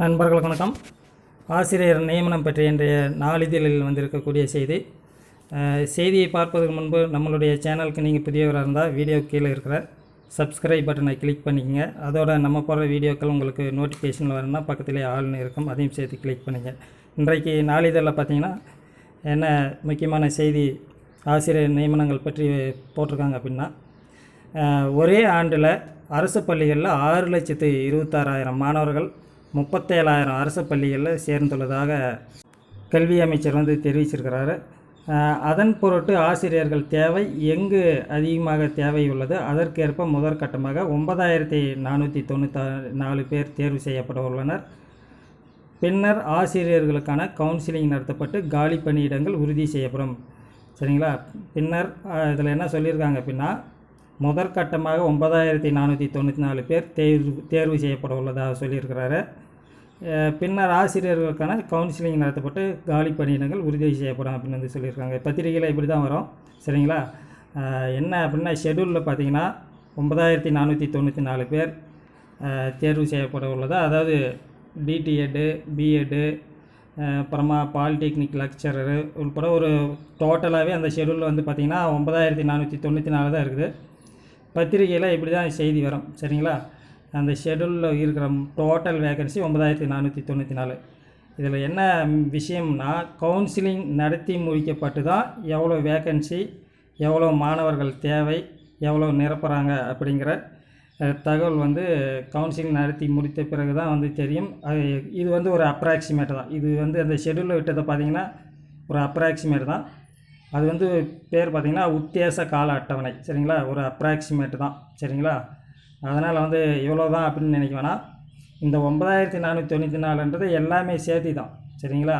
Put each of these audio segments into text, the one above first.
நண்பர்கள் வணக்கம். ஆசிரியர் நியமனம் பற்றிய இன்றைய நாளிதழில் வந்திருக்கக்கூடிய செய்தி. செய்தியை பார்ப்பதற்கு முன்பு நம்மளுடைய சேனலுக்கு நீங்கள் புதியவராக இருந்தால் வீடியோ கீழே இருக்கிற சப்ஸ்கிரைப் பட்டனை கிளிக் பண்ணிக்கங்க. அதோட நம்ம போடுற வீடியோக்கள் உங்களுக்கு நோட்டிஃபிகேஷன் வரணும்னா பக்கத்திலே ஆள்னு இருக்கும். அதையும் சேர்த்து கிளிக் பண்ணுங்கள் இன்றைக்கு நாளிதழில் பார்த்தீங்கன்னா என்ன முக்கியமான செய்தி ஆசிரியர் நியமனங்கள் பற்றி போட்டிருக்காங்க அப்படின்னா ஒரே ஆண்டில் அரசு பள்ளிகளில் ஆறு லட்சத்து இருபத்தாறாயிரம் மாணவர்கள் முப்பத்தேழாயிரம் அரசு பள்ளிகளில் சேர்ந்துள்ளதாக கல்வி அமைச்சர் வந்து தெரிவிச்சிருக்கிறாரு. அதன் பொருட்டு ஆசிரியர்கள் தேவை எங்கு அதிகமாக தேவை உள்ளது அதற்கேற்ப முதற்கட்டமாக ஒன்பதாயிரத்தி நானூற்றி தொண்ணூற்றி நாலு பேர் தேர்வு செய்யப்பட உள்ளனர். பின்னர் ஆசிரியர்களுக்கான கவுன்சிலிங் நடத்தப்பட்டு காலி பணியிடங்கள் உறுதி செய்யப்படும். சரிங்களா? பின்னர் இதில் என்ன சொல்லியிருக்காங்க அப்படின்னா முதற்கட்டமாக ஒன்பதாயிரத்தி நானூற்றி தொண்ணூற்றி நாலு பேர் தேர்வு தேர்வு செய்யப்பட உள்ளதாக சொல்லியிருக்கிறாரு. பின்னர் ஆசிரியர்களுக்கான கவுன்சிலிங் நடத்தப்பட்டு காலி பணியிடங்கள் உறுதி செய்யப்படும் அப்படின்னு வந்து சொல்லியிருக்காங்க. பத்திரிகையில் இப்படி தான் வரும். சரிங்களா? என்ன அப்படின்னா ஷெடியூலில் பார்த்தீங்கன்னா ஒன்பதாயிரத்தி நானூற்றி தொண்ணூற்றி நாலு பேர் தேர்வு செய்யப்பட உள்ளதா. அதாவது டிடிஎட்டு பிஎட்டு அப்புறமா பாலிடெக்னிக் லெக்சரரு உட்பட ஒரு டோட்டலாகவே அந்த ஷெடியூலில் வந்து பார்த்திங்கன்னா ஒன்பதாயிரத்தி நானூற்றி தொண்ணூற்றி நாலு தான் இருக்குது. பத்திரிகையில் இப்படி தான் செய்தி வரும் சரிங்களா? அந்த ஷெடியூலில் இருக்கிற டோட்டல் வேகன்சி ஒன்பதாயிரத்தி நானூற்றி தொண்ணூற்றி நாலு. இதில் என்ன விஷயம்னா கவுன்சிலிங் நடத்தி முடிக்கப்பட்டு தான் எவ்வளோ வேகன்சி எவ்வளோ மாணவர்கள் தேவை எவ்வளோ நிரப்புகிறாங்க அப்படிங்கிற தகவல் வந்து கவுன்சிலிங் நடத்தி முடித்த பிறகு தான் வந்து தெரியும். அது இது வந்து ஒரு அப்ராக்சிமேட் தான். இது வந்து அந்த ஷெடியூலில் விட்டதை பார்த்தீங்கன்னா ஒரு அப்ராக்சிமேட் தான். அது வந்து பேர் பார்த்திங்கன்னா உத்தேச கால அட்டவணை. சரிங்களா? ஒரு அப்ராக்சிமேட் தான். சரிங்களா? அதனால் வந்து இவ்வளோ தான் அப்படின்னு நினைக்க வேணாம். இந்த ஒன்பதாயிரத்தி நானூற்றி தொண்ணூற்றி நாலுன்றது எல்லாமே சேர்த்து தான் சரிங்களா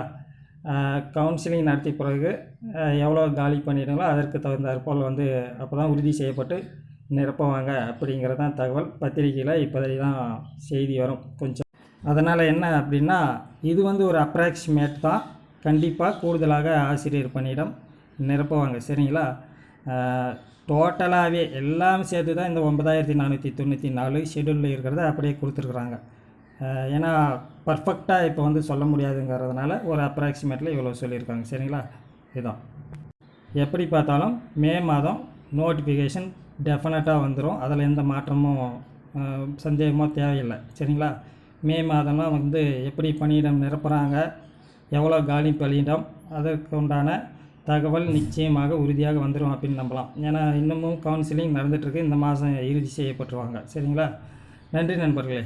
கவுன்சிலிங் நடத்திய பிறகு எவ்வளோ காலி பண்ணிடுங்களோ அதற்கு தகுந்தாற்போல் வந்து அப்போ தான் உறுதி செய்யப்பட்டு நிரப்புவாங்க அப்படிங்கிறதான் தகவல். பத்திரிகையில் இப்போதைக்கு தான் செய்தி வரும் கொஞ்சம். அதனால் என்ன அப்படின்னா இது வந்து ஒரு அப்ராக்சிமேட் தான். கண்டிப்பாக கூடுதலாக ஆசிரியர் பணியிடம் நிரப்புவாங்க. சரிங்களா? டோட்டலாகவே எல்லாம் சேர்த்து தான் இந்த ஒன்பதாயிரத்தி நானூற்றி தொண்ணூற்றி நாலு ஷெடியூலில் இருக்கிறத அப்படியே கொடுத்துருக்குறாங்க. ஏன்னா பர்ஃபெக்டாக இப்போ வந்து சொல்ல முடியாதுங்கிறதுனால ஒரு அப்ராக்சிமேட்டில் இவ்வளோ சொல்லியிருக்காங்க. சரிங்களா? இதுதான் எப்படி பார்த்தாலும் மே மாதம் நோட்டிஃபிகேஷன் டெஃபினட்டாக வந்துடும் அதில் எந்த மாற்றமும் சந்தேகமோ தேவையில்லை. சரிங்களா? மே மாதம்லாம் வந்து எப்படி பணியிடம் நிரப்புகிறாங்க எவ்வளோ காலி பணியிடம்? அதற்கு உண்டான தகவல் நிச்சயமாக உறுதியாக வந்துடும் அப்படின்னு நம்பலாம். ஏன்னா இன்னமும் கவுன்சிலிங் நடந்துகிட்ருக்கு இந்த மாதம் இறுதி செய்யப்பட்டுருவாங்க. சரிங்களா? நன்றி நண்பர்களே.